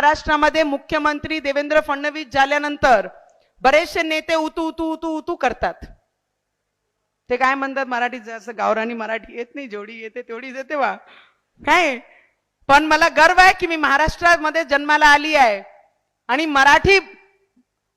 महाराष्ट्रामध्ये मुख्यमंत्री देवेंद्र फडणवीस झाल्यानंतर बरेचसे नेते उतू उतू उतू उतू करतात. ते काय म्हणतात मराठीत जसं गावरानी मराठी येत नाही जेवढी येते तेवढीच येते वा काय? पण मला गर्व आहे की मी महाराष्ट्रामध्ये जन्माला आली आहे. आणि मराठी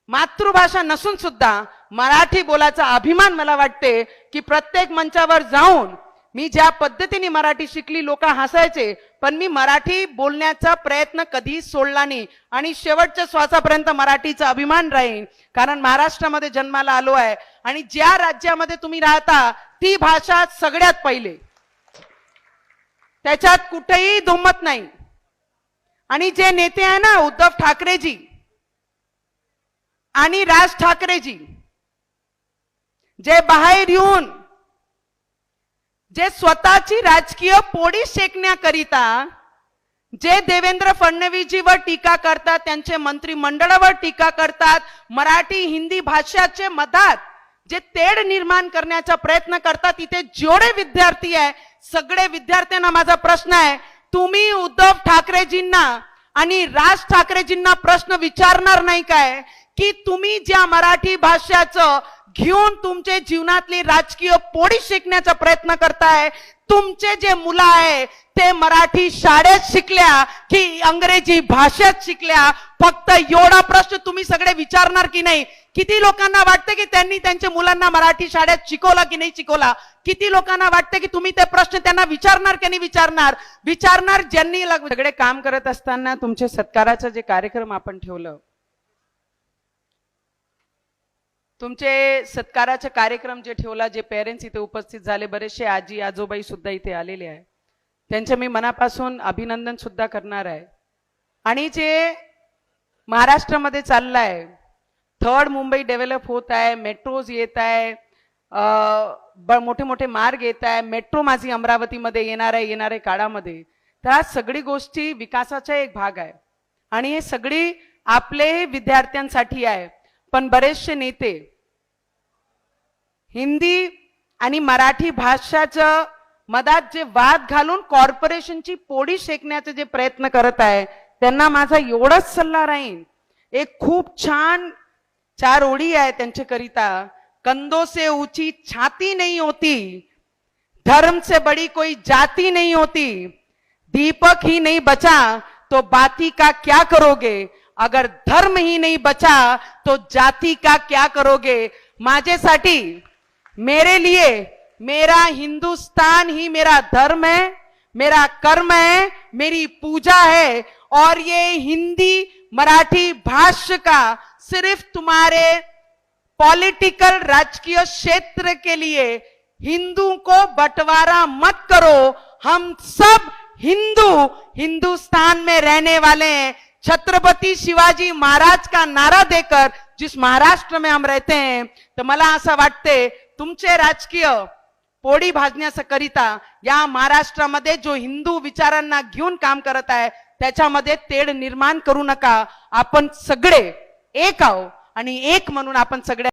मातृभाषा नसून सुद्धा मराठी बोलाचा अभिमान मला वाटते की प्रत्येक मंचावर जाऊन मी ज्या पद्धतीने मराठी शिकली लोक हसायचे पण मी मराठी बोलण्याचा प्रयत्न कधीच सोडला नाही. आणि शेवटच्या श्वासापर्यंत मराठीचा अभिमान राहील कारण महाराष्ट्रामध्ये जन्माला आलो आहे. आणि ज्या राज्यामध्ये तुम्ही राहता ती भाषा सगळ्यात पहिले. त्याच्यात कुठेही दुमत नाही. आणि जे नेते आहे ना उद्धव ठाकरेजी आणि राज ठाकरेजी जे बाहेर येऊन जे स्वतःची राजकीय पोळी शेकण्याकरिता जे देवेंद्र फडणवीसजीवर टीका करतात त्यांचे मंत्रिमंडळावर टीका करतात मराठी हिंदी भाषाचे मधात जे तेढ निर्माण करण्याचा प्रयत्न करतात इथे जेवढे विद्यार्थी आहे सगळे विद्यार्थ्यांना माझा प्रश्न आहे तुम्ही उद्धव ठाकरेजींना आणि राज ठाकरेजींना प्रश्न विचारणार नाही काय? की तुम्ही ज्या मराठी भाषाचं घेऊन तुमचे जीवनातली राजकीय पोळी शिकण्याचा प्रयत्न करताय. तुमचे जे मुलं आहे ते मराठी शाळेत शिकल्या की अंग्रेजी भाषेत शिकल्या. फक्त एवढा प्रश्न तुम्ही सगळे विचारणार की नाही? किती लोकांना वाटतं की त्यांनी त्यांच्या मुलांना मराठी शाळेत शिकवला की नाही शिकवला? किती लोकांना वाटतं की तुम्ही ते प्रश्न त्यांना विचारणार की नाही विचारणार? विचारणार ज्यांनी सगळे काम करत असताना तुमचे सत्काराचं जे कार्यक्रम आपण ठेवलं तुमचे सत्काराचे कार्यक्रम जे ठेवला जे पेरेंट्स इथे उपस्थित झाले बरेचसे आजी आजोबाई सुद्धा इथे आलेले आहे त्यांचे मी मनापासून अभिनंदन सुद्धा करणार आहे. आणि जे महाराष्ट्रामध्ये चाललं आहे थर्ड मुंबई डेव्हलप होत आहे मेट्रोज येत आहे ब- मोठे मोठे मार्ग येत आहे मेट्रो माझी अमरावतीमध्ये येणार आहे येणाऱ्या काळामध्ये. तर सगळी गोष्टी विकासाचा एक भाग आहे. आणि हे सगळी आपले विद्यार्थ्यांसाठी आहे. पण बरेचसे नेते हिंदी आणि मराठी भाषाचं मधात जे वाद घालून कॉर्पोरेशनची पोळी शेकण्याचे जे प्रयत्न करत आहे त्यांना माझा एवढाच सल्ला राहील एक खूप छान चार ओळी आहे त्यांच्याकरिता. कंदो से ऊंची छाती नहीं होती. धर्म से बड़ी कोई जाति नहीं होती. दीपक ही नहीं बचा तो बाती का क्या करोगे? अगर धर्म ही नहीं बचा तो जाति का क्या करोगे? माझ्यासाठी मेरे लिए मेरा हिंदुस्तान ही मेरा धर्म है, मेरा कर्म है, मेरी पूजा है, और ये हिंदी मराठी भाष्य का सिर्फ़ तुम्हारे पॉलिटिकल राजकीय क्षेत्र के लिए हिंदू को बंटवारा मत करो। हम सब हिंदू हिंदुस्तान में रहने वाले हैं। छत्रपति शिवाजी महाराज का नारा देकर जिस महाराष्ट्र में हम रहते हैं तो मला असं वाटते तुमचे राजकीय पोळी भाजण्याकरिता या महाराष्ट्रामध्ये जो हिंदू विचारांना घेऊन काम करत आहे त्याच्यामध्ये तेढ निर्माण करू नका. आपण सगळे एक आहो आणि एक म्हणून आपण सगळ्या